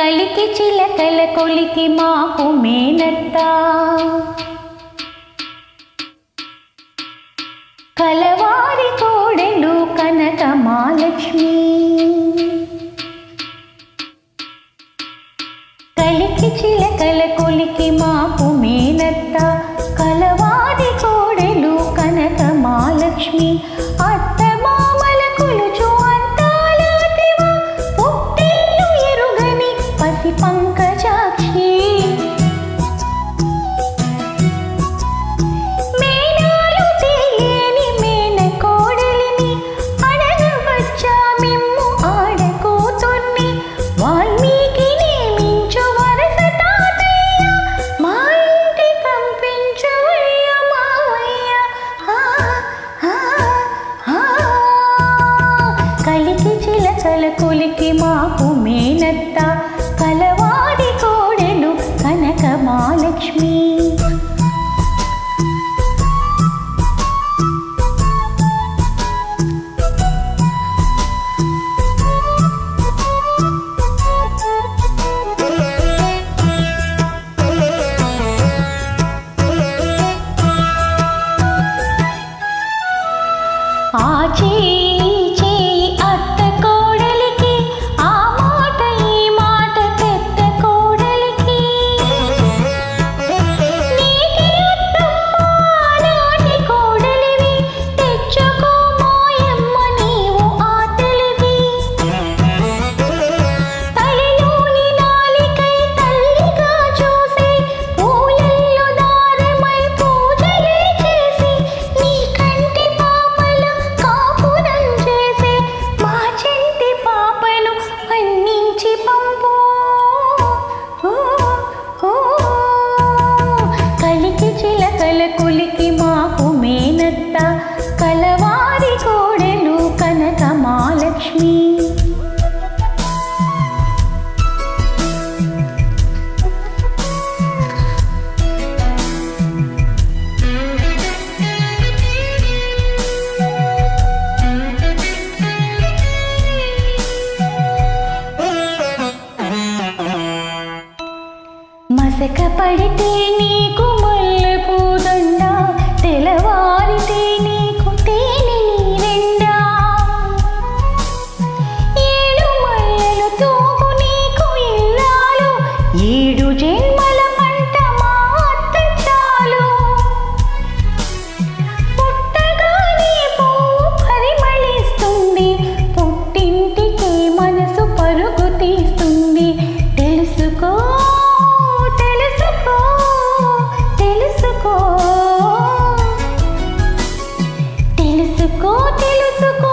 కలికి చిలకల కొలికి మాకు మేనత్త. కలవారి కోడెలు కనక మాలక్ష్మి కలికి చిలకల కొలికి మాకు కలవనికి మాకు మేనత్త కలవ కులికి మాకు మేనత్త కలవారి కోడెలు కనక మాలక్ష్మి మసక పడితే నీకు తెలుసుకో తెలుసుకో.